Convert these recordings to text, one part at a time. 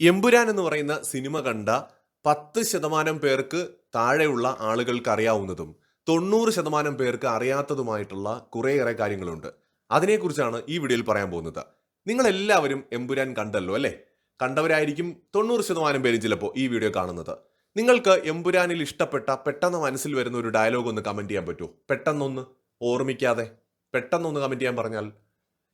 എമ്പുരാൻ എന്ന് പറയുന്ന സിനിമ കണ്ട പത്ത് ശതമാനം പേർക്ക് താഴെയുള്ള ആളുകൾക്ക് അറിയാവുന്നതും തൊണ്ണൂറ് ശതമാനം പേർക്ക് അറിയാത്തതുമായിട്ടുള്ള കുറേയേറെ കാര്യങ്ങളുണ്ട്. അതിനെക്കുറിച്ചാണ് ഈ വീഡിയോയിൽ പറയാൻ പോകുന്നത്. നിങ്ങൾ എല്ലാവരും എമ്പുരാൻ കണ്ടല്ലോ അല്ലേ? കണ്ടവരായിരിക്കും തൊണ്ണൂറ് ശതമാനം പേരും ചിലപ്പോൾ ഈ വീഡിയോ കാണുന്നത്. നിങ്ങൾക്ക് എമ്പുരാനിൽ ഇഷ്ടപ്പെട്ട പെട്ടെന്ന് മനസ്സിൽ വരുന്ന ഒരു ഡയലോഗ് ഒന്ന് കമന്റ് ചെയ്യാൻ പറ്റുമോ? പെട്ടെന്നൊന്ന് ഓർമ്മിക്കാതെ. പെട്ടെന്നൊന്ന് കമന്റ് ചെയ്യാൻ പറഞ്ഞാൽ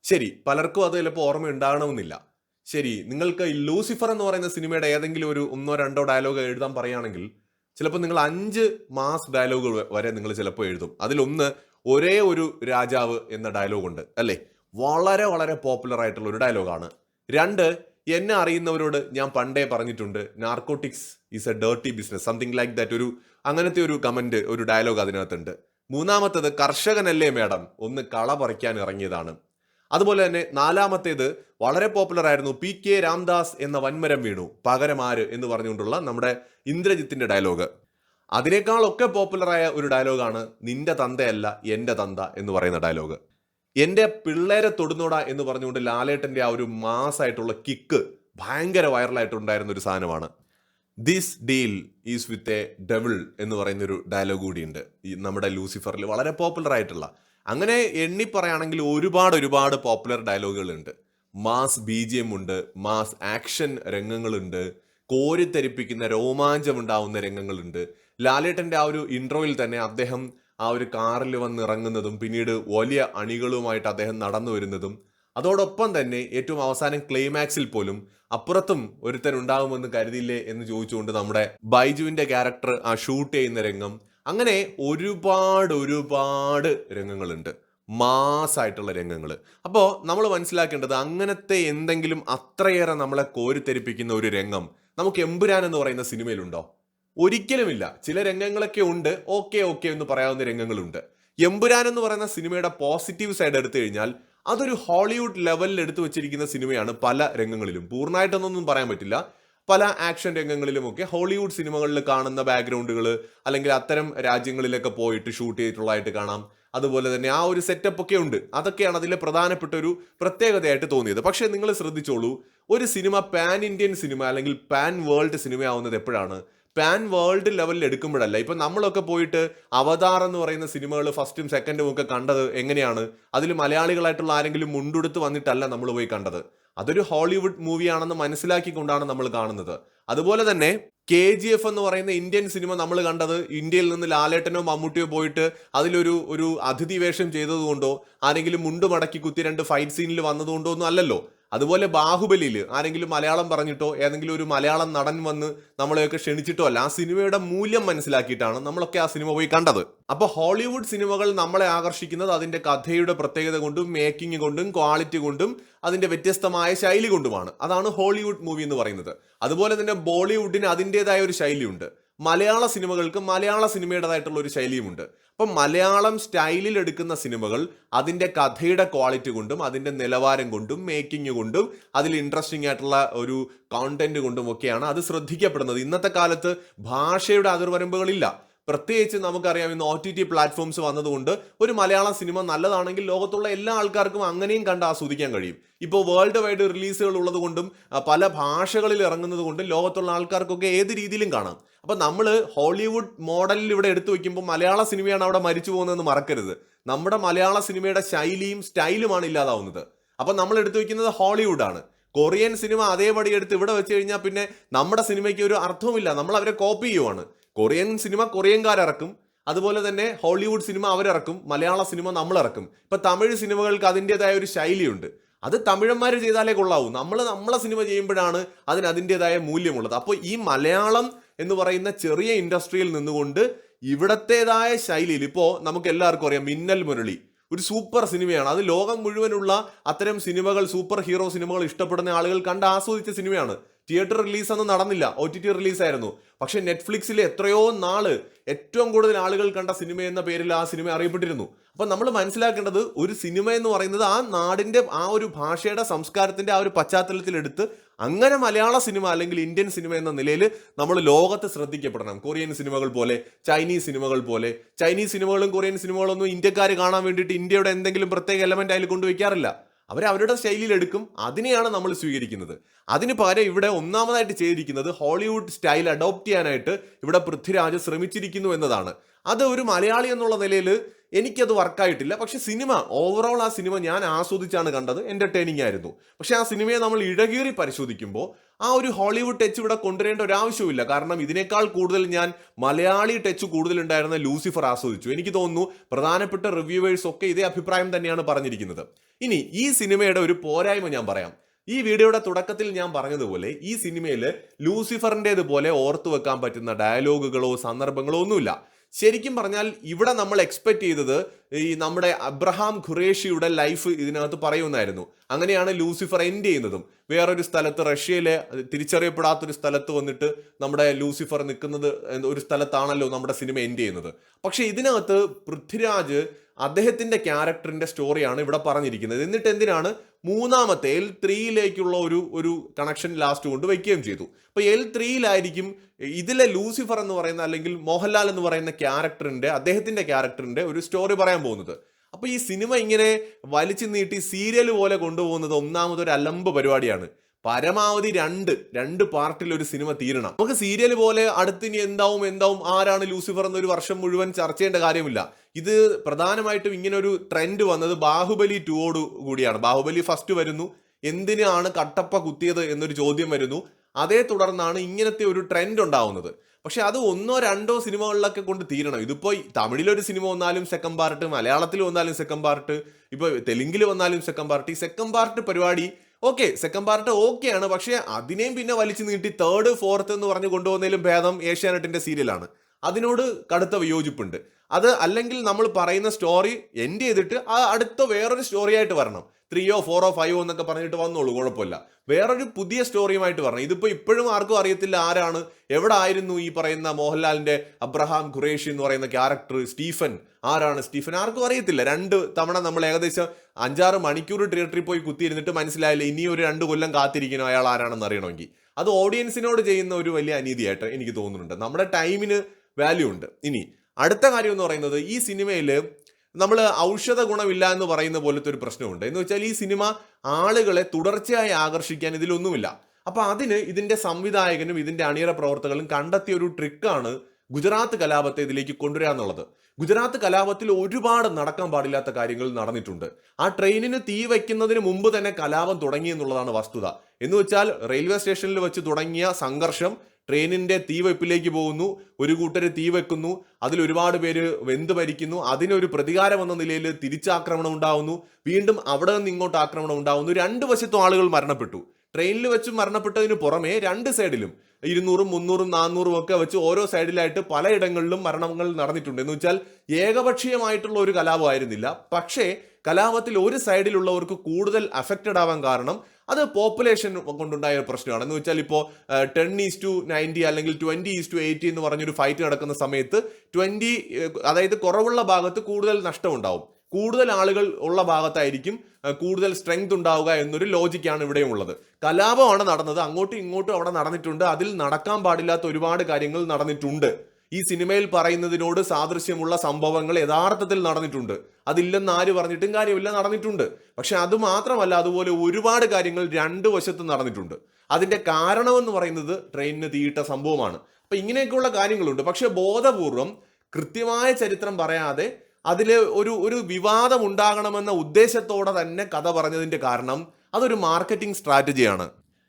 ശരി. പലർക്കും അത് ചിലപ്പോൾ ഓർമ്മ ഉണ്ടാകണമെന്നില്ല ശരി നിങ്ങൾക്ക് ലൂസിഫർ എന്ന് പറയുന്ന സിനിമയുടെ ഏതെങ്കിലും ഒരു ഒന്നോ രണ്ടോ ഡയലോഗ് എഴുതാൻ പറയുകയാണെങ്കിൽ ചിലപ്പോൾ നിങ്ങൾ അഞ്ച് മാസ് ഡയലോഗുകൾ വരെ നിങ്ങൾ ചിലപ്പോൾ എഴുതും. അതിലൊന്ന് ഒരേ ഒരു രാജാവ് എന്ന ഡയലോഗ് ഉണ്ട് അല്ലേ? വളരെ വളരെ പോപ്പുലർ ആയിട്ടുള്ള ഒരു ഡയലോഗാണ് രണ്ട് എന്നെ അറിയുന്നവരോട് ഞാൻ പണ്ടേ പറഞ്ഞിട്ടുണ്ട് narcotics is a dirty business something like that ഒരു അങ്ങനത്തെ ഒരു കമന്റ് ഒരു ഡയലോഗ് അതിനകത്തുണ്ട്. മൂന്നാമത്തത് കർഷകനല്ലേ മേഡം ഒന്ന് കള പറിക്കാൻ ഇറങ്ങിയതാണ്. അതുപോലെ തന്നെ നാലാമത്തേത് വളരെ പോപ്പുലർ ആയിരുന്നു പി കെ രാംദാസ് എന്ന വൻമരം വീണു. പകരം ആര് എന്ന് പറഞ്ഞുകൊണ്ടുള്ള നമ്മുടെ ഇന്ദ്രജിത്തിന്റെ ഡയലോഗ് അതിനേക്കാളൊക്കെ പോപ്പുലറായ ഒരു ഡയലോഗാണ് നിന്റെ തന്തയല്ല എന്റെ തന്ത എന്ന് പറയുന്ന ഡയലോഗ് എന്റെ പിള്ളേരെ തൊടുന്നോട എന്ന് പറഞ്ഞുകൊണ്ട് ലാലേട്ടന്റെ ആ ഒരു മാസായിട്ടുള്ള കിക്ക് ഭയങ്കര വൈറലായിട്ടുണ്ടായിരുന്ന ഒരു സാധനമാണ്. This deal is with a devil എന്ന് പറയുന്നൊരു ഡയലോഗ് കൂടിയുണ്ട്. ഈ നമ്മുടെ ലൂസിഫറിൽ വളരെ പോപ്പുലർ ആയിട്ടുള്ള അങ്ങനെ എണ്ണി പറയുകയാണെങ്കിൽ ഒരുപാട് ഒരുപാട് പോപ്പുലർ ഡയലോഗുകളുണ്ട് മാസ് ബി ജി എം ഉണ്ട് മാസ് ആക്ഷൻ രംഗങ്ങളുണ്ട് കോരിത്തരിപ്പിക്കുന്ന രോമാഞ്ചം ഉണ്ടാവുന്ന രംഗങ്ങളുണ്ട്. ലാലേട്ടന്റെ ആ ഒരു ഇൻട്രോയിൽ തന്നെ അദ്ദേഹം ആ ഒരു കാറിൽ വന്ന് ഇറങ്ങുന്നതും പിന്നീട് വലിയ അണികളുമായിട്ട് അദ്ദേഹം നടന്നു വരുന്നതും അതോടൊപ്പം തന്നെ ഏറ്റവും അവസാനം ക്ലൈമാക്സിൽ പോലും അപ്പുറത്തും ഒരുത്തൻ ഉണ്ടാകുമെന്ന് കരുതിയില്ലേ എന്ന് ചോദിച്ചുകൊണ്ട് നമ്മുടെ ബൈജുവിന്റെ ക്യാരക്ടർ ആ ഷൂട്ട് ചെയ്യുന്ന രംഗം അങ്ങനെ ഒരുപാട് ഒരുപാട് രംഗങ്ങളുണ്ട്. മാസായിട്ടുള്ള രംഗങ്ങൾ അപ്പോൾ നമ്മൾ മനസ്സിലാക്കേണ്ടത് അങ്ങനത്തെ എന്തെങ്കിലും അത്രയേറെ നമ്മളെ കോരിത്തെരിപ്പിക്കുന്ന ഒരു രംഗം നമുക്ക് എമ്പുരാൻ എന്ന് പറയുന്ന സിനിമയിലുണ്ടോ? ഒരിക്കലുമില്ല. ചില രംഗങ്ങളൊക്കെ ഉണ്ട്. ഓക്കെ ഓക്കെ എന്ന് പറയാവുന്ന രംഗങ്ങളുണ്ട്. എമ്പുരാൻ എന്ന് പറയുന്ന സിനിമയുടെ പോസിറ്റീവ് സൈഡ് എടുത്തു കഴിഞ്ഞാൽ അതൊരു ഹോളിവുഡ് ലെവലിൽ എടുത്തു വെച്ചിരിക്കുന്ന സിനിമയാണ് പല രംഗങ്ങളിലും. പൂർണമായിട്ടൊന്നും പറയാൻ പറ്റില്ല. പല ആക്ഷൻ രംഗങ്ങളിലുമൊക്കെ ഹോളിവുഡ് സിനിമകളിൽ കാണുന്ന ബാക്ക്ഗ്രൗണ്ടുകൾ അല്ലെങ്കിൽ അത്തരം രാജ്യങ്ങളിലൊക്കെ പോയിട്ട് ഷൂട്ട് ചെയ്തിട്ടുള്ളതായിട്ട് കാണാം. അതുപോലെ തന്നെ ആ ഒരു സെറ്റപ്പ് ഒക്കെ ഉണ്ട്. അതൊക്കെയാണ് അതിലെ പ്രധാനപ്പെട്ട ഒരു പ്രത്യേകതയായിട്ട് തോന്നിയത്. പക്ഷേ നിങ്ങൾ ശ്രദ്ധിച്ചോളൂ ഒരു സിനിമ പാൻ ഇന്ത്യൻ സിനിമ അല്ലെങ്കിൽ പാൻ വേൾഡ് സിനിമ ആവുന്നത് എപ്പോഴാണ്? പാൻ വേൾഡ് ലെവലിൽ എടുക്കുമ്പോഴല്ല. ഇപ്പം നമ്മളൊക്കെ പോയിട്ട് അവതാർ എന്ന് പറയുന്ന സിനിമകൾ ഫസ്റ്റും സെക്കൻഡും ഒക്കെ കണ്ടത് എങ്ങനെയാണ്? അതിൽ മലയാളികളായിട്ടുള്ള ആരെങ്കിലും മുണ്ടുടുത്ത് വന്നിട്ടല്ല നമ്മൾ പോയി കണ്ടത്. അതൊരു ഹോളിവുഡ് മൂവിയാണെന്ന് മനസ്സിലാക്കിക്കൊണ്ടാണ് നമ്മൾ കാണുന്നത്. അതുപോലെ തന്നെ കെ ജി എഫ് എന്ന് പറയുന്ന ഇന്ത്യൻ സിനിമ നമ്മൾ കണ്ടത് ഇന്ത്യയിൽ നിന്ന് ലാലേട്ടനോ മമ്മൂട്ടിയോ പോയിട്ട് അതിലൊരു ഒരു അതിഥി വേഷം ചെയ്തതുകൊണ്ടോ ആരെങ്കിലും മുണ്ട് മടക്കി കുത്തി രണ്ട് ഫൈറ്റ് സീനിൽ വന്നതുകൊണ്ടോ ഒന്നും അല്ലല്ലോ. അതുപോലെ ബാഹുബലിയിൽ ആരെങ്കിലും മലയാളം പറഞ്ഞിട്ടോ ഏതെങ്കിലും ഒരു മലയാളം നടൻ വന്ന് നമ്മളെയൊക്കെ ക്ഷണിച്ചിട്ടോ അല്ല ആ സിനിമയുടെ മൂല്യം മനസ്സിലാക്കിയിട്ടാണ് നമ്മളൊക്കെ ആ സിനിമ പോയി കണ്ടത്. അപ്പോൾ ഹോളിവുഡ് സിനിമകൾ നമ്മളെ ആകർഷിക്കുന്നത് അതിന്റെ കഥയുടെ പ്രത്യേകത കൊണ്ടും മേക്കിംഗ് കൊണ്ടും ക്വാളിറ്റി കൊണ്ടും അതിന്റെ വ്യത്യസ്തമായ ശൈലി കൊണ്ടുമാണ്. അതാണ് ഹോളിവുഡ് മൂവി എന്ന് പറയുന്നത്. അതുപോലെ തന്നെ ബോളിവുഡിന് അതിന്റെതായ ഒരു ശൈലിയുണ്ട്. മലയാള സിനിമകൾക്ക് മലയാള സിനിമയുടേതായിട്ടുള്ള ഒരു ശൈലിയുമുണ്ട്. അപ്പം മലയാളം സ്റ്റൈലിൽ എടുക്കുന്ന സിനിമകൾ അതിന്റെ കഥയുടെ ക്വാളിറ്റി കൊണ്ടും അതിന്റെ നിലവാരം കൊണ്ടും മേക്കിംഗ് കൊണ്ടും അതിൽ ഇൻട്രസ്റ്റിംഗ് ആയിട്ടുള്ള ഒരു കോണ്ടന്റ് കൊണ്ടും ഒക്കെയാണ് അത് ശ്രദ്ധിക്കപ്പെടുന്നത്. ഇന്നത്തെ കാലത്ത് ഭാഷയുടെ അതിർവരമ്പുകളില്ല. പ്രത്യേകിച്ച് നമുക്കറിയാം ഇന്ന് ഒ ടി ടി പ്ലാറ്റ്ഫോംസ് വന്നതുകൊണ്ട് ഒരു മലയാള സിനിമ നല്ലതാണെങ്കിൽ ലോകത്തുള്ള എല്ലാ ആൾക്കാർക്കും അങ്ങനെയും കണ്ട് ആസ്വദിക്കാൻ കഴിയും. ഇപ്പോൾ വേൾഡ് വൈഡ് റിലീസുകൾ ഉള്ളതുകൊണ്ടും പല ഭാഷകളിൽ ഇറങ്ങുന്നത് കൊണ്ടും ലോകത്തുള്ള ആൾക്കാർക്കൊക്കെ ഏത് രീതിയിലും കാണാം. അപ്പം നമ്മൾ ഹോളിവുഡ് മോഡലിൽ ഇവിടെ എടുത്തു വയ്ക്കുമ്പോൾ മലയാള സിനിമയാണ് അവിടെ മരിച്ചു പോകുന്നതെന്ന് മറക്കരുത്. നമ്മുടെ മലയാള സിനിമയുടെ ശൈലിയും സ്റ്റൈലുമാണ് ഇല്ലാതാവുന്നത്. അപ്പം നമ്മൾ എടുത്തു വയ്ക്കുന്നത് ഹോളിവുഡാണ്. കൊറിയൻ സിനിമ അതേപടി എടുത്ത് ഇവിടെ വെച്ച് കഴിഞ്ഞാൽ പിന്നെ നമ്മുടെ സിനിമയ്ക്ക് ഒരു അർത്ഥവുമില്ല. നമ്മൾ അവരെ കോപ്പി ചെയ്യുവാണ്. കൊറിയൻ സിനിമ കൊറിയൻകാരിറക്കും അതുപോലെ തന്നെ ഹോളിവുഡ് സിനിമ അവരിറക്കും മലയാള സിനിമ നമ്മൾ ഇറക്കും ഇപ്പൊ തമിഴ് സിനിമകൾക്ക് അതിന്റെതായ ഒരു ശൈലിയുണ്ട്. അത് തമിഴന്മാർ ചെയ്താലേ കൊള്ളാവൂ. നമ്മൾ നമ്മളെ സിനിമ ചെയ്യുമ്പോഴാണ് അതിന് അതിന്റെതായ മൂല്യമുള്ളത്. അപ്പോൾ ഈ മലയാളം എന്ന് പറയുന്ന ചെറിയ ഇൻഡസ്ട്രിയിൽ നിന്നുകൊണ്ട് ഇവിടത്തേതായ ശൈലിയിൽ ഇപ്പോൾ നമുക്ക് എല്ലാവർക്കും അറിയാം മിന്നൽ മുരളി. ഒരു സൂപ്പർ സിനിമയാണ്. അത് ലോകം മുഴുവനുള്ള അത്തരം സിനിമകൾ സൂപ്പർ ഹീറോ സിനിമകൾ ഇഷ്ടപ്പെടുന്ന ആളുകൾ കണ്ട് ആസ്വദിച്ച സിനിമയാണ്. തിയേറ്റർ റിലീസ് അന്ന് നടന്നില്ല. ഒ ടി ടി റിലീസായിരുന്നു. പക്ഷെ നെറ്റ്ഫ്ലിക്സിൽ എത്രയോ നാൾ ഏറ്റവും കൂടുതൽ ആളുകൾ കണ്ട സിനിമ എന്ന പേരിൽ ആ സിനിമ അറിയപ്പെട്ടിരുന്നു. അപ്പം നമ്മൾ മനസ്സിലാക്കേണ്ടത് ഒരു സിനിമ എന്ന് പറയുന്നത് ആ നാടിന്റെ ആ ഒരു ഭാഷയുടെ സംസ്കാരത്തിന്റെ ആ ഒരു പശ്ചാത്തലത്തിലെടുത്ത് അങ്ങനെ മലയാള സിനിമ അല്ലെങ്കിൽ ഇന്ത്യൻ സിനിമ എന്ന നിലയിൽ നമ്മൾ ലോകത്ത് ശ്രദ്ധിക്കപ്പെടണം. കൊറിയൻ സിനിമകൾ പോലെ ചൈനീസ് സിനിമകൾ പോലെ. ചൈനീസ് സിനിമകളും കൊറിയൻ സിനിമകളൊന്നും ഇന്ത്യക്കാർ കാണാൻ വേണ്ടിയിട്ട് ഇന്ത്യയുടെ എന്തെങ്കിലും പ്രത്യേക എലമെന്റ് അതിൽ കൊണ്ടുവയ്ക്കാറില്ല. അവർ അവരുടെ ശൈലിയിൽ എടുക്കും അതിനെയാണ് നമ്മൾ സ്വീകരിക്കുന്നത്. അതിന് പകരം ഇവിടെ ഒന്നാമതായിട്ട് ചെയ്തിരിക്കുന്നത് ഹോളിവുഡ് സ്റ്റൈൽ അഡോപ്റ്റ് ചെയ്യാനായിട്ട് ഇവിടെ പൃഥ്വിരാജ് ശ്രമിച്ചിരിക്കുന്നു എന്നതാണ്. അത് ഒരു മലയാളി എന്നുള്ള നിലയിൽ എനിക്കത് വർക്കായിട്ടില്ല. പക്ഷെ സിനിമ ഓവറോൾ ആ സിനിമ ഞാൻ ആസ്വദിച്ചാണ് കണ്ടത്. എന്റർടൈനിങ് ആയിരുന്നു. പക്ഷെ ആ സിനിമയെ നമ്മൾ ഇടകീറി പരിശോധിക്കുമ്പോൾ ആ ഒരു ഹോളിവുഡ് ടച്ച് ഇവിടെ കൊണ്ടുവരേണ്ട ഒരു ആവശ്യമില്ല കാരണം ഇതിനേക്കാൾ കൂടുതൽ ഞാൻ മലയാളി ടച്ച് കൂടുതലുണ്ടായിരുന്ന ലൂസിഫർ ആസ്വദിച്ചു. എനിക്ക് തോന്നുന്നു പ്രധാനപ്പെട്ട റിവ്യൂവേഴ്സ് ഒക്കെ ഇതേ അഭിപ്രായം തന്നെയാണ് പറഞ്ഞിരിക്കുന്നത്. ഇനി ഈ സിനിമയുടെ ഒരു പോരായ്മ ഞാൻ പറയാം. ഈ വീഡിയോയുടെ തുടക്കത്തിൽ ഞാൻ പറഞ്ഞതുപോലെ ഈ സിനിമയിൽ ലൂസിഫറിന്റെതുപോലെ ഓർത്തു വെക്കാൻ പറ്റുന്ന ഡയലോഗുകളോ സന്ദർഭങ്ങളോ ഒന്നുമില്ല. ശരിക്കും പറഞ്ഞാൽ ഇവിടെ നമ്മൾ എക്സ്പെക്ട് ചെയ്തത് ഈ നമ്മുടെ അബ്രഹാം ഖുറേഷിയുടെ ലൈഫ് ഇതിനകത്ത് പറയുന്നായിരുന്നു അങ്ങനെയാണ് ലൂസിഫർ എൻഡ് ചെയ്യുന്നതും. വേറൊരു സ്ഥലത്ത് റഷ്യയിലെ തിരിച്ചറിയപ്പെടാത്തൊരു സ്ഥലത്ത് വന്നിട്ട് നമ്മുടെ ലൂസിഫർ നിൽക്കുന്നത് ഒരു സ്ഥലത്താണല്ലോ നമ്മുടെ സിനിമ എൻഡ് ചെയ്യുന്നത്. പക്ഷേ ഇതിനകത്ത് പൃഥ്വിരാജ് അദ്ദേഹത്തിന്റെ ക്യാരക്ടറിന്റെ സ്റ്റോറിയാണ് ഇവിടെ പറഞ്ഞിരിക്കുന്നത്. എന്നിട്ട് എന്തിനാണ്? മൂന്നാമത്തെ എൽ ത്രീയിലേക്കുള്ള ഒരു ഒരു കണക്ഷൻ ലാസ്റ്റ് കൊണ്ട് വയ്ക്കുകയും ചെയ്തു. അപ്പോൾ എൽ ത്രീയിലായിരിക്കും ഇതിലെ ലൂസിഫർ എന്ന് പറയുന്ന അല്ലെങ്കിൽ മോഹൻലാൽ എന്ന് പറയുന്ന ക്യാരക്ടറിന്റെ അദ്ദേഹത്തിന്റെ ക്യാരക്ടറിന്റെ ഒരു സ്റ്റോറി പറയാൻ പോകുന്നത്. അപ്പോൾ ഈ സിനിമ ഇങ്ങനെ വലിച്ചു നീട്ടി സീരിയൽ പോലെ കൊണ്ടുപോകുന്നത് ഒന്നാമതൊരു അലമ്പ് പരിപാടിയാണ്. പരമാവധി രണ്ട് രണ്ട് പാർട്ടിൽ ഒരു സിനിമ തീരണം. നമുക്ക് സീരിയൽ പോലെ അടുത്തിനി എന്താവും എന്താവും ആരാണ് ലൂസിഫർ എന്നൊരു വർഷം മുഴുവൻ ചർച്ച ചെയ്യേണ്ട കാര്യമില്ല. ഇത് പ്രധാനമായിട്ടും ഇങ്ങനെ ഒരു ട്രെൻഡ് വന്നത് ബാഹുബലി ടുവോട് കൂടിയാണ്. ബാഹുബലി ഫസ്റ്റ് വരുന്നു. എന്തിനാണ് കട്ടപ്പ കുത്തിയത് എന്നൊരു ചോദ്യം വരുന്നു. അതേ തുടർന്നാണ് ഇങ്ങനത്തെ ഒരു ട്രെൻഡ് ഉണ്ടാവുന്നത്. പക്ഷെ അത് ഒന്നോ രണ്ടോ സിനിമകളിലൊക്കെ കൊണ്ട് തീരണം. ഇതിപ്പോൾ തമിഴിലൊരു സിനിമ വന്നാലും സെക്കൻഡ് പാർട്ട് മലയാളത്തിൽ വന്നാലും സെക്കൻഡ് പാർട്ട് ഇപ്പോൾ തെലുങ്കിൽ വന്നാലും സെക്കൻഡ് പാർട്ട് ഈ സെക്കൻഡ് പാർട്ട് പരിപാടി ഓക്കെ സെക്കൻഡ് പാർട്ട് ഓക്കെയാണ് പക്ഷേ അതിനെയും പിന്നെ വലിച്ചു നീട്ടി തേർഡ് ഫോർത്ത് എന്ന് പറഞ്ഞ് കൊണ്ടുപോകുന്നതിലും ഭേദം ഏഷ്യാനെറ്റിന്റെ സീരിയലാണ് അതിനോട് കടുത്ത വിയോജിപ്പുണ്ട്. അത് അല്ലെങ്കിൽ നമ്മൾ പറയുന്ന സ്റ്റോറി എൻഡ് ചെയ്തിട്ട് ആ അടുത്ത വേറൊരു സ്റ്റോറിയായിട്ട് വരണം. ത്രീയോ ഫോറോ ഫൈവോ എന്നൊക്കെ പറഞ്ഞിട്ട് വന്നോളൂ കുഴപ്പമില്ല. വേറൊരു പുതിയ സ്റ്റോറിയുമായിട്ട് പറഞ്ഞു ഇതിപ്പോൾ ഇപ്പോഴും ആർക്കും അറിയത്തില്ല ആരാണ് എവിടെ ആയിരുന്നു ഈ പറയുന്ന മോഹൻലാലിന്റെ അബ്രഹാം ഖുറേഷി എന്ന് പറയുന്ന ക്യാരക്ടർ സ്റ്റീഫൻ. ആരാണ് സ്റ്റീഫൻ? ആർക്കും അറിയത്തില്ല. രണ്ട് തവണ നമ്മൾ ഏകദേശം അഞ്ചാറ് മണിക്കൂർ തിയേറ്ററിൽ പോയി കുത്തിയിരുന്നിട്ട് മനസ്സിലായില്ല ഇനി ഒരു രണ്ട് കൊല്ലം കാത്തിരിക്കണം അയാൾ ആരാണെന്ന് അറിയണമെങ്കിൽ. അത് ഓഡിയൻസിനോട് ചെയ്യുന്ന ഒരു വലിയ അനീതിയായിട്ട് എനിക്ക് തോന്നുന്നുണ്ട്. നമ്മുടെ ടൈമിന് വാല്യൂ ഉണ്ട്. ഇനി അടുത്ത കാര്യം എന്ന് പറയുന്നത് ഈ സിനിമയിൽ നമ്മൾ ഔഷധ ഗുണമില്ല എന്ന് പറയുന്ന പോലത്തെ ഒരു പ്രശ്നമുണ്ട്. എന്ന് വെച്ചാൽ ഈ സിനിമ ആളുകളെ തുടർച്ചയായി ആകർഷിക്കാൻ ഇതിലൊന്നുമില്ല. അപ്പോൾ അതിന് ഇതിന്റെ സംവിധായകനും ഇതിന്റെ അണിയറ പ്രവർത്തകരും കണ്ടെത്തിയ ഒരു ട്രിക്കാണ് ഗുജറാത്ത് കലാപത്തെ ഇതിലേക്ക് കൊണ്ടുവരിക എന്നുള്ളത്. ഗുജറാത്ത് കലാപത്തിൽ ഒരുപാട് നടക്കാൻ പാടില്ലാത്ത കാര്യങ്ങൾ നടന്നിട്ടുണ്ട്. ആ ട്രെയിനിന് തീ വയ്ക്കുന്നതിന് മുമ്പ് തന്നെ കലാപം തുടങ്ങി എന്നുള്ളതാണ് വസ്തുത. എന്ന് വെച്ചാൽ റെയിൽവേ സ്റ്റേഷനിൽ വെച്ച് തുടങ്ങിയ സംഘർഷം ട്രെയിനിന്റെ തീവയ്പ്പിലേക്ക് പോകുന്നു ഒരു കൂട്ടർ തീ വെക്കുന്നു അതിൽ ഒരുപാട് പേര് വെന്ത് ഭരിക്കുന്നു അതിനൊരു പ്രതികാരം എന്ന നിലയിൽ തിരിച്ചാക്രമണം ഉണ്ടാകുന്നു വീണ്ടും അവിടെ നിന്ന് ഇങ്ങോട്ട് ആക്രമണം ഉണ്ടാകുന്നു രണ്ട് വശത്തും ആളുകൾ മരണപ്പെട്ടു. ട്രെയിനിൽ വെച്ച് മരണപ്പെട്ടതിന് പുറമെ രണ്ട് സൈഡിലും ഇരുന്നൂറും മുന്നൂറും നാന്നൂറും ഒക്കെ വെച്ച് ഓരോ സൈഡിലായിട്ട് പലയിടങ്ങളിലും മരണങ്ങൾ നടന്നിട്ടുണ്ട്. എന്ന് വെച്ചാൽ ഏകപക്ഷീയമായിട്ടുള്ള ഒരു കലാപമായിരുന്നില്ല. പക്ഷേ കലാപത്തിൽ ഒരു സൈഡിലുള്ളവർക്ക് കൂടുതൽ അഫക്റ്റഡ് ആവാൻ കാരണം അത് പോപ്പുലേഷൻ കൊണ്ടുണ്ടായ ഒരു പ്രശ്നമാണ്. എന്ന് വെച്ചാൽ ഇപ്പോൾ ടെൻ ഈസ് ടു നയന്റി അല്ലെങ്കിൽ ട്വന്റി ഈസ് ടു എയ്റ്റി എന്ന് പറഞ്ഞൊരു ഫൈറ്റ് നടക്കുന്ന സമയത്ത് ട്വന്റി അതായത് കുറവുള്ള ഭാഗത്ത് കൂടുതൽ നഷ്ടമുണ്ടാവും. കൂടുതൽ ആളുകൾ ഉള്ള ഭാഗത്തായിരിക്കും കൂടുതൽ സ്ട്രെങ്ത് ഉണ്ടാവുക എന്നൊരു ലോജിക്കാണ് ഇവിടെയും ഉള്ളത്. കലാപമാണ് നടന്നത്. അങ്ങോട്ടും ഇങ്ങോട്ടും അവിടെ നടന്നിട്ടുണ്ട്. അതിൽ നടക്കാൻ പാടില്ലാത്ത ഒരുപാട് കാര്യങ്ങൾ നടന്നിട്ടുണ്ട്. ഈ സിനിമയിൽ പറയുന്നതിനോട് സാദൃശ്യമുള്ള സംഭവങ്ങൾ യഥാർത്ഥത്തിൽ നടന്നിട്ടുണ്ട്. അതില്ലെന്ന് ആര് പറഞ്ഞിട്ടും കാര്യമില്ല നടന്നിട്ടുണ്ട്. പക്ഷെ അത് മാത്രമല്ല അതുപോലെ ഒരുപാട് കാര്യങ്ങൾ രണ്ട് വശത്തും നടന്നിട്ടുണ്ട്. അതിന്റെ കാരണമെന്ന് പറയുന്നത് ട്രെയിനിന് തീയിട്ട സംഭവമാണ്. അപ്പൊ ഇങ്ങനെയൊക്കെയുള്ള കാര്യങ്ങളുണ്ട്. പക്ഷെ ബോധപൂർവം കൃത്യമായ ചരിത്രം പറയാതെ അതിൽ ഒരു ഒരു വിവാദം ഉണ്ടാകണമെന്ന ഉദ്ദേശത്തോടെ തന്നെ കഥ പറഞ്ഞതിന്റെ കാരണം അതൊരു മാർക്കറ്റിംഗ് സ്ട്രാറ്റജിയാണ്.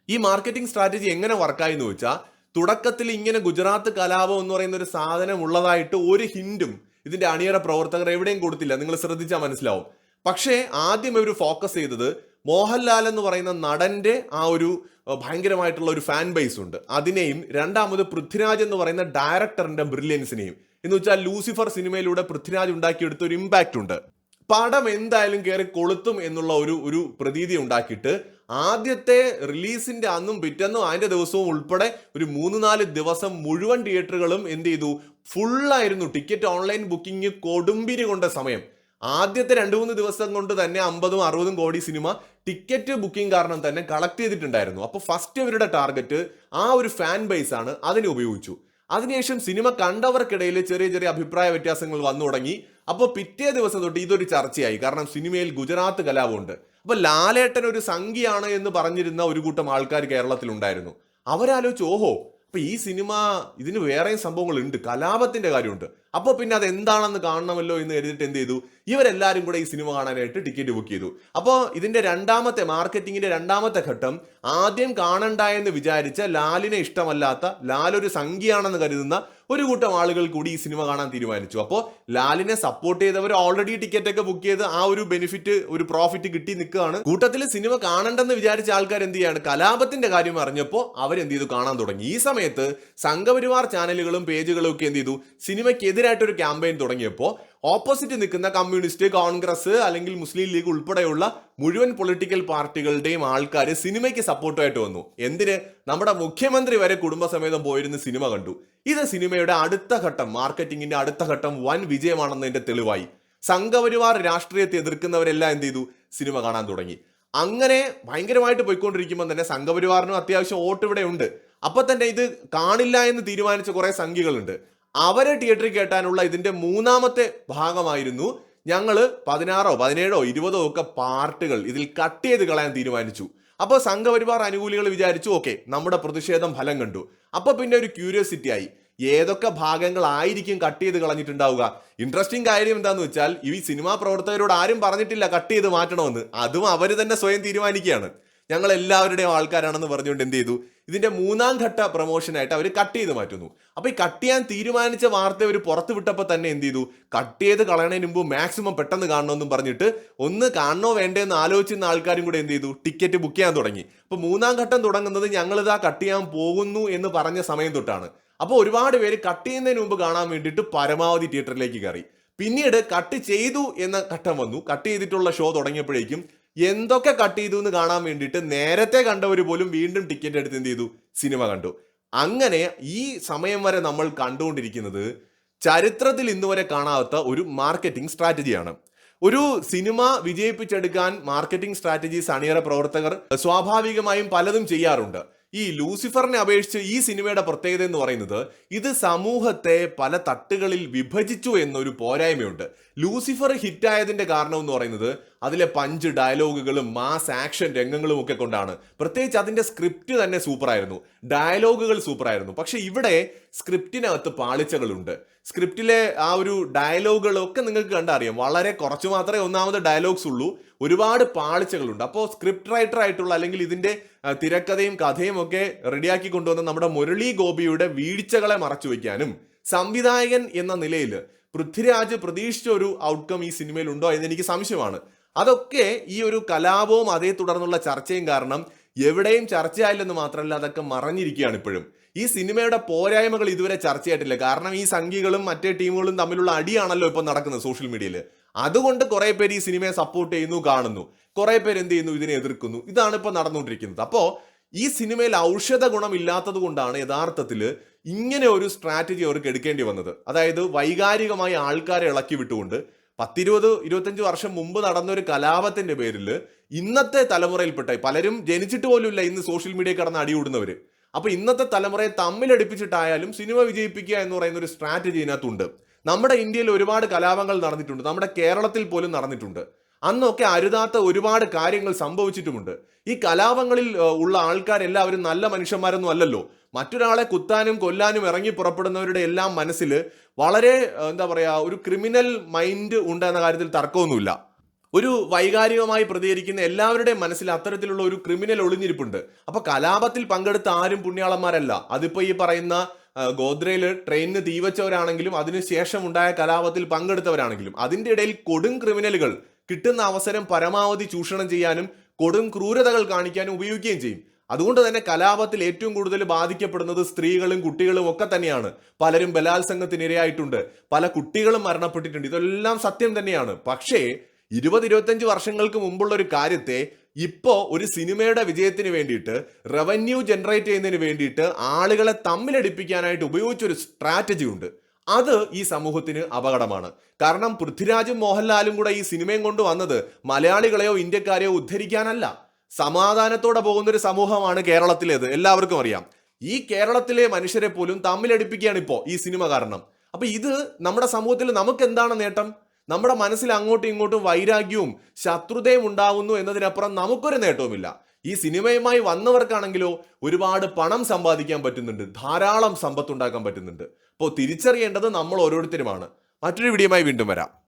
ഈ മാർക്കറ്റിംഗ് സ്ട്രാറ്റജി എങ്ങനെ വർക്കായി എന്ന് വെച്ചാൽ തുടക്കത്തിൽ ഇങ്ങനെ ഗുജറാത്ത് കലാപം എന്ന് പറയുന്ന ഒരു സാധനം ഉള്ളതായിട്ട് ഒരു ഹിന്റും ഇതിന്റെ അണിയറ പ്രവർത്തകർ എവിടെയും കൊടുത്തില്ല. നിങ്ങൾ ശ്രദ്ധിച്ചാൽ മനസ്സിലാവും. പക്ഷേ ആദ്യം ഇവർ ഫോക്കസ് ചെയ്തത് മോഹൻലാൽ എന്ന് പറയുന്ന നടന്റെ ആ ഒരു ഭയങ്കരമായിട്ടുള്ള ഒരു ഫാൻ ബേസ് ഉണ്ട്. അതിനെയും രണ്ടാമത് പൃഥ്വിരാജ് എന്ന് പറയുന്ന ഡയറക്ടറിന്റെ ബ്രില്യൻസിനെയും എന്ന് വെച്ചാൽ ലൂസിഫർ സിനിമയിലൂടെ പൃഥ്വിരാജ് ഉണ്ടാക്കിയെടുത്ത ഒരു ഇമ്പാക്റ്റ് ഉണ്ട്. പടം എന്തായാലും കയറി കൊളുത്തും എന്നുള്ള ഒരു ഒരു പ്രതീതി ഉണ്ടാക്കിയിട്ട് ആദ്യത്തെ റിലീസിന്റെ അന്നും പിറ്റന്നും അതിന്റെ ദിവസവും ഉൾപ്പെടെ ഒരു മൂന്ന് നാല് ദിവസം മുഴുവൻ തിയേറ്ററുകളും എന്ത് ചെയ്തു? ഫുള്ളായിരുന്നു ടിക്കറ്റ് ഓൺലൈൻ ബുക്കിംഗ് കൊടുമ്പിരി കൊണ്ട സമയം. ആദ്യത്തെ രണ്ട് മൂന്ന് ദിവസം കൊണ്ട് തന്നെ അമ്പതും അറുപതും കോടി സിനിമ ടിക്കറ്റ് ബുക്കിംഗ് കാരണം തന്നെ കളക്ട് ചെയ്തിട്ടുണ്ടായിരുന്നു. അപ്പോൾ ഫസ്റ്റ് ഇവരുടെ ടാർഗറ്റ് ആ ഒരു ഫാൻ ബേസ് ആണ് അതിനെ ഉപയോഗിച്ചു. അതിനുശേഷം സിനിമ കണ്ടവർക്കിടയിൽ ചെറിയ ചെറിയ അഭിപ്രായ വ്യത്യാസങ്ങൾ വന്നു തുടങ്ങി. അപ്പോൾ പിറ്റേ ദിവസം തൊട്ട് ഇതൊരു ചർച്ചയായി. കാരണം സിനിമയിൽ ഗുജറാത്ത് കലാപമുണ്ട്. അപ്പോൾ ലാലേട്ടൻ ഒരു സംഖ്യയാണ് എന്ന് പറഞ്ഞിരുന്ന ഒരു കൂട്ടം ആൾക്കാർ കേരളത്തിലുണ്ടായിരുന്നു. അവരാലോചിച്ചു ഓഹോ അപ്പോൾ ഈ സിനിമ ഇതിന് വേറെയും സംഭവങ്ങളുണ്ട്. കലാപത്തിന്റെ കാര്യമുണ്ട്. അപ്പൊ പിന്നെ അത് എന്താണെന്ന് കാണണമല്ലോ എന്ന് കരുതിയിട്ട് എന്ത് ചെയ്തു? ഇവരെല്ലാവരും കൂടെ ഈ സിനിമ കാണാനായിട്ട് ടിക്കറ്റ് ബുക്ക് ചെയ്തു. അപ്പോൾ ഇതിന്റെ രണ്ടാമത്തെ മാർക്കറ്റിങ്ങിന്റെ രണ്ടാമത്തെ ഘട്ടം ആദ്യം കാണണ്ട എന്ന് വിചാരിച്ച ലാലിനെ ഇഷ്ടമല്ലാത്ത ലാൽ ഒരു സംഖ്യയാണെന്ന് കരുതുന്ന ഒരു കൂട്ടം ആളുകൾ കൂടി ഈ സിനിമ കാണാൻ തീരുമാനിച്ചു. അപ്പോൾ ലാലിനെ സപ്പോർട്ട് ചെയ്തവർ ഓൾറെഡി ടിക്കറ്റ് ഒക്കെ ബുക്ക് ചെയ്ത് ആ ഒരു ബെനിഫിറ്റ് ഒരു പ്രോഫിറ്റ് കിട്ടി നിൽക്കുകയാണ്. കൂട്ടത്തിൽ സിനിമ കാണണ്ടെന്ന് വിചാരിച്ച ആൾക്കാർ എന്ത് ചെയ്യാണ്? കലാപത്തിന്റെ കാര്യം അറിഞ്ഞപ്പോൾ അവരെന്ത് ചെയ്തു? കാണാൻ തുടങ്ങി. ഈ സമയത്ത് സംഘപരിവാർ ചാനലുകളും പേജുകളും ഒക്കെ എന്ത് ചെയ്തു? സിനിമയ്ക്കെതിരായിട്ട് ഒരു ക്യാമ്പയിൻ തുടങ്ങിയപ്പോൾ ഓപ്പോസിറ്റ് നിൽക്കുന്ന കമ്മ്യൂണിസ്റ്റ് കോൺഗ്രസ് അല്ലെങ്കിൽ മുസ്ലിം ലീഗ് ഉൾപ്പെടെയുള്ള മുഴുവൻ പൊളിറ്റിക്കൽ പാർട്ടികളുടെയും ആൾക്കാർ സിനിമയ്ക്ക് സപ്പോർട്ടായിട്ട് വന്നു. എന്തിന്? നമ്മുടെ മുഖ്യമന്ത്രി വരെ കുടുംബസമേതം പോയിരുന്ന സിനിമ കണ്ടു. ഇത് സിനിമയുടെ അടുത്ത ഘട്ടം മാർക്കറ്റിംഗിന്റെ അടുത്ത ഘട്ടം വൻ വിജയമാണെന്നതിന്റെ തെളിവായി. സംഘപരിവാർ രാഷ്ട്രീയത്തെ എതിർക്കുന്നവരെല്ലാം എന്ത് ചെയ്തു? സിനിമ കാണാൻ തുടങ്ങി. അങ്ങനെ ഭയങ്കരമായിട്ട് പോയിക്കൊണ്ടിരിക്കുമ്പോൾ തന്നെ സംഘപരിവാറിനും അത്യാവശ്യം വോട്ട് ഇവിടെ ഉണ്ട്. അപ്പൊ തന്നെ ഇത് കാണില്ല എന്ന് തീരുമാനിച്ച കുറെ സംഖ്യകളുണ്ട്. അവരെ തിയേറ്ററിൽ കേട്ടാനുള്ള ഇതിന്റെ മൂന്നാമത്തെ ഭാഗമായിരുന്നു ഞങ്ങൾ പതിനാറോ പതിനേഴോ ഇരുപതോ ഒക്കെ പാർട്ടുകൾ ഇതിൽ കട്ട് ചെയ്ത് കളയാൻ തീരുമാനിച്ചു. അപ്പോൾ സംഘപരിവാർ അനുകൂലികൾ വിചാരിച്ചു ഓക്കെ നമ്മുടെ പ്രതിഷേധം ഫലം കണ്ടു. അപ്പോൾ പിന്നെ ഒരു ക്യൂരിയോസിറ്റി ആയി. ഏതൊക്കെ ഭാഗങ്ങളായിരിക്കും കട്ട് ചെയ്ത് കളഞ്ഞിട്ടുണ്ടാവുക? ഇൻട്രസ്റ്റിംഗ് കാര്യം എന്താന്ന് വെച്ചാൽ ഈ സിനിമാ പ്രവർത്തകരോട് ആരും പറഞ്ഞിട്ടില്ല കട്ട് ചെയ്ത് മാറ്റണമെന്ന്. അതും അവർ തന്നെ സ്വയം തീരുമാനിക്കുകയാണ്. ഞങ്ങൾ എല്ലാവരുടെയും ആൾക്കാരാണെന്ന് പറഞ്ഞുകൊണ്ട് എന്ത് ചെയ്തു? ഇതിന്റെ മൂന്നാം ഘട്ട പ്രൊമോഷനായിട്ട് അവർ കട്ട് ചെയ്ത് മാറ്റുന്നു. അപ്പോൾ ഈ കട്ട് ചെയ്യാൻ തീരുമാനിച്ച വാർത്ത അവർ പുറത്ത് വിട്ടപ്പോൾ തന്നെ എന്ത് ചെയ്തു? കട്ട് ചെയ്ത് കളയണതിന് മുമ്പ് മാക്സിമം പെട്ടെന്ന് കാണണമെന്നും പറഞ്ഞിട്ട് ഒന്ന് കാണണോ വേണ്ടേ എന്ന് ആലോചിക്കുന്ന ആൾക്കാരും കൂടെ എന്ത് ചെയ്തു? ടിക്കറ്റ് ബുക്ക് ചെയ്യാൻ തുടങ്ങി. അപ്പോൾ മൂന്നാം ഘട്ടം തുടങ്ങുന്നത് ഞങ്ങളിതാ കട്ട് ചെയ്യാൻ പോകുന്നു എന്ന് പറഞ്ഞ സമയം തൊട്ടാണ്. അപ്പോൾ ഒരുപാട് പേര് കട്ട് ചെയ്യുന്നതിന് മുമ്പ് കാണാൻ വേണ്ടിയിട്ട് പരമാവധി തിയേറ്ററിലേക്ക് കയറി. പിന്നീട് കട്ട് ചെയ്തു എന്ന ഘട്ടം വന്നു. കട്ട് ചെയ്തിട്ടുള്ള ഷോ തുടങ്ങിയപ്പോഴേക്കും എന്തൊക്കെ കട്ട് ചെയ്തു എന്ന് കാണാൻ വേണ്ടിയിട്ട് നേരത്തെ കണ്ടവർ പോലും വീണ്ടും ടിക്കറ്റ് എടുത്ത് എന്ത് ചെയ്തു? സിനിമ കണ്ടു. അങ്ങനെ ഈ സമയം വരെ നമ്മൾ കണ്ടുകൊണ്ടിരിക്കുന്നത് ചരിത്രത്തിൽ ഇന്നുവരെ കാണാത്ത ഒരു മാർക്കറ്റിംഗ് സ്ട്രാറ്റജിയാണ് ഒരു സിനിമ വിജയിപ്പിച്ചെടുക്കാൻ മാർക്കറ്റിംഗ് സ്ട്രാറ്റജീസ് അണിയറ പ്രവർത്തകർ സ്വാഭാവികമായും പലതും ചെയ്യാറുണ്ട്. ഈ ലൂസിഫറിനെ അപേക്ഷിച്ച് ഈ സിനിമയുടെ പ്രത്യേകത എന്ന് പറയുന്നത് ഇത് സമൂഹത്തെ പല തട്ടുകളിൽ വിഭജിച്ചു എന്നൊരു പോരായ്മയുണ്ട്. ലൂസിഫർ ഹിറ്റായതിന്റെ കാരണം എന്ന് പറയുന്നത് അതിലെ പഞ്ച് ഡയലോഗുകളും മാസ് ആക്ഷൻ രംഗങ്ങളും ഒക്കെ കൊണ്ടാണ്. പ്രത്യേകിച്ച് അതിന്റെ സ്ക്രിപ്റ്റ് തന്നെ സൂപ്പറായിരുന്നു. ഡയലോഗുകൾ സൂപ്പറായിരുന്നു. പക്ഷെ ഇവിടെ സ്ക്രിപ്റ്റിനകത്ത് പാളിച്ചകളുണ്ട്. സ്ക്രിപ്റ്റിലെ ആ ഒരു ഡയലോഗുകളൊക്കെ നിങ്ങൾക്ക് കണ്ടറിയാം. വളരെ കുറച്ച് മാത്രമേ ഒന്നാമത് ഡയലോഗ്സ് ഉള്ളൂ. ഒരുപാട് പാളിച്ചകളുണ്ട്. അപ്പോൾ സ്ക്രിപ്റ്റ് റൈറ്റർ ആയിട്ടുള്ള അല്ലെങ്കിൽ ഇതിന്റെ തിരക്കഥയും കഥയും ഒക്കെ റെഡിയാക്കി കൊണ്ടുവന്ന നമ്മുടെ മുരളി ഗോപിയുടെ വീഴ്ചകളെ മറച്ചു വയ്ക്കാനും സംവിധായകൻ എന്ന നിലയിൽ പൃഥ്വിരാജ് പ്രതീക്ഷിച്ച ഒരു ഔട്ട്കം ഈ സിനിമയിൽ ഉണ്ടോ എന്ന് എനിക്ക് സംശയമാണ്. അതൊക്കെ ഈ ഒരു കലാപവും അതേ തുടർന്നുള്ള ചർച്ചയും കാരണം എവിടെയും ചർച്ചയായില്ലെന്ന് മാത്രമല്ല അതൊക്കെ മറഞ്ഞിരിക്കുകയാണ് ഇപ്പോഴും. ഈ സിനിമയുടെ പോരായ്മകൾ ഇതുവരെ ചർച്ചയായിട്ടില്ല. കാരണം ഈ സംഘികളും മറ്റേ ടീമുകളും തമ്മിലുള്ള അടിയാണല്ലോ ഇപ്പം നടക്കുന്നത് സോഷ്യൽ മീഡിയയിൽ അതുകൊണ്ട് കുറെ പേര് ഈ സിനിമയെ സപ്പോർട്ട് ചെയ്യുന്നു കാണുന്നു. കുറെ പേര് എന്ത് ചെയ്യുന്നു? ഇതിനെ എതിർക്കുന്നു. ഇതാണ് ഇപ്പോൾ നടന്നുകൊണ്ടിരിക്കുന്നത്. അപ്പോൾ ഈ സിനിമയിൽ ഔഷധ ഗുണം ഇല്ലാത്തത് കൊണ്ടാണ് യഥാർത്ഥത്തിൽ ഇങ്ങനെ ഒരു സ്ട്രാറ്റജി അവർക്ക് എടുക്കേണ്ടി വന്നത്. അതായത് വൈകാരികമായി ആൾക്കാരെ ഇളക്കി വിട്ടുകൊണ്ട് പത്തിരുപത് ഇരുപത്തഞ്ച് വർഷം മുമ്പ് നടന്ന ഒരു കലാപത്തിന്റെ പേരിൽ ഇന്നത്തെ തലമുറയിൽപ്പെട്ട പലരും ജനിച്ചിട്ട് പോലുമില്ല ഇന്ന് സോഷ്യൽ മീഡിയ കടന്ന് അടിയൂടുന്നവർ അപ്പോൾ ഇന്നത്തെ തലമുറയെ തമ്മിലടിപ്പിച്ചിട്ടായാലും സിനിമ വിജയിപ്പിക്കുക എന്ന് പറയുന്ന ഒരു സ്ട്രാറ്റജി ഇതിനകത്തുണ്ട്. നമ്മുടെ ഇന്ത്യയിൽ ഒരുപാട് കലാപങ്ങൾ നടന്നിട്ടുണ്ട്. നമ്മുടെ കേരളത്തിൽ പോലും നടന്നിട്ടുണ്ട്. അന്നൊക്കെ അരുതാത്ത ഒരുപാട് കാര്യങ്ങൾ സംഭവിച്ചിട്ടുമുണ്ട്. ഈ കലാപങ്ങളിൽ ഉള്ള ആൾക്കാരെല്ലാവരും നല്ല മനുഷ്യന്മാരൊന്നും അല്ലല്ലോ. മറ്റൊരാളെ കുത്താനും കൊല്ലാനും ഇറങ്ങി പുറപ്പെടുന്നവരുടെ എല്ലാം മനസ്സിൽ വളരെ എന്താ പറയുക ഒരു ക്രിമിനൽ മൈൻഡ് ഉണ്ട് എന്ന കാര്യത്തിൽ തർക്കമൊന്നുമില്ല. ഒരു വൈകാരികമായി പ്രതികരിക്കുന്ന എല്ലാവരുടെയും മനസ്സിൽ അത്തരത്തിലുള്ള ഒരു ക്രിമിനൽ ഒളിഞ്ഞിരിപ്പുണ്ട്. അപ്പൊ കലാപത്തിൽ പങ്കെടുത്ത ആരും പുണ്യാളന്മാരല്ല. അതിപ്പോ ഈ പറയുന്ന ആ, ഗോദ്രയിൽ ട്രെയിനിന് തീവച്ചവരാണെങ്കിലും അതിനുശേഷം ഉണ്ടായ കലാപത്തിൽ പങ്കെടുത്തവരാണെങ്കിലും അതിന്റെ ഇടയിൽ കൊടും ക്രിമിനലുകൾ കിട്ടുന്ന അവസരം പരമാവധി ചൂഷണം ചെയ്യാനും കൊടും ക്രൂരതകൾ കാണിക്കാനും ഉപയോഗിക്കുകയും ചെയ്യും. അതുകൊണ്ട് തന്നെ കലാപത്തിൽ ഏറ്റവും കൂടുതൽ ബാധിക്കപ്പെടുന്നത് സ്ത്രീകളും കുട്ടികളും ഒക്കെ തന്നെയാണ്. പലരും ബലാത്സംഗത്തിനിരയായിട്ടുണ്ട് പല കുട്ടികളും മരണപ്പെട്ടിട്ടുണ്ട്. ഇതെല്ലാം സത്യം തന്നെയാണ്. പക്ഷേ ഇരുപത് ഇരുപത്തഞ്ച് വർഷങ്ങൾക്ക് മുമ്പുള്ള ഒരു കാര്യത്തെ ഇപ്പോ ഒരു സിനിമയുടെ വിജയത്തിന് വേണ്ടിയിട്ട് റവന്യൂ ജനറേറ്റ് ചെയ്യുന്നതിന് വേണ്ടിയിട്ട് ആളുകളെ തമ്മിലടിപ്പിക്കാനായിട്ട് ഉപയോഗിച്ചൊരു സ്ട്രാറ്റജി ഉണ്ട്. അത് ഈ സമൂഹത്തിന് അപകടമാണ്. കാരണം പൃഥ്വിരാജും മോഹൻലാലും കൂടെ ഈ സിനിമയും കൊണ്ട് വന്നത് മലയാളികളെയോ ഇന്ത്യക്കാരെയോ ഉദ്ധരിക്കാനല്ല. സമാധാനത്തോടെ പോകുന്ന ഒരു സമൂഹമാണ് കേരളത്തിലേത്. എല്ലാവർക്കും അറിയാം. ഈ കേരളത്തിലെ മനുഷ്യരെ പോലും തമ്മിലടിപ്പിക്കുകയാണ് ഇപ്പോൾ ഈ സിനിമ കാരണം. അപ്പൊ ഇത് നമ്മുടെ സമൂഹത്തിൽ നമുക്ക് എന്താണ് നേട്ടം? നമ്മുടെ മനസ്സിൽ അങ്ങോട്ടും ഇങ്ങോട്ടും വൈരാഗ്യവും ശത്രുതയും ഉണ്ടാവുന്നു എന്നതിനപ്പുറം നമുക്കൊരു നേട്ടവുമില്ല. ഈ സിനിമയുമായി വന്നവർക്കാണെങ്കിലോ ഒരുപാട് പണം സമ്പാദിക്കാൻ പറ്റുന്നുണ്ട്. ധാരാളം സമ്പത്തുണ്ടാക്കാൻ പറ്റുന്നുണ്ട്. അപ്പോൾ തിരിച്ചറിയേണ്ടത് നമ്മൾ ഓരോരുത്തരുമാണ്. മറ്റൊരു വീഡിയോയുമായി വീണ്ടും വരാം.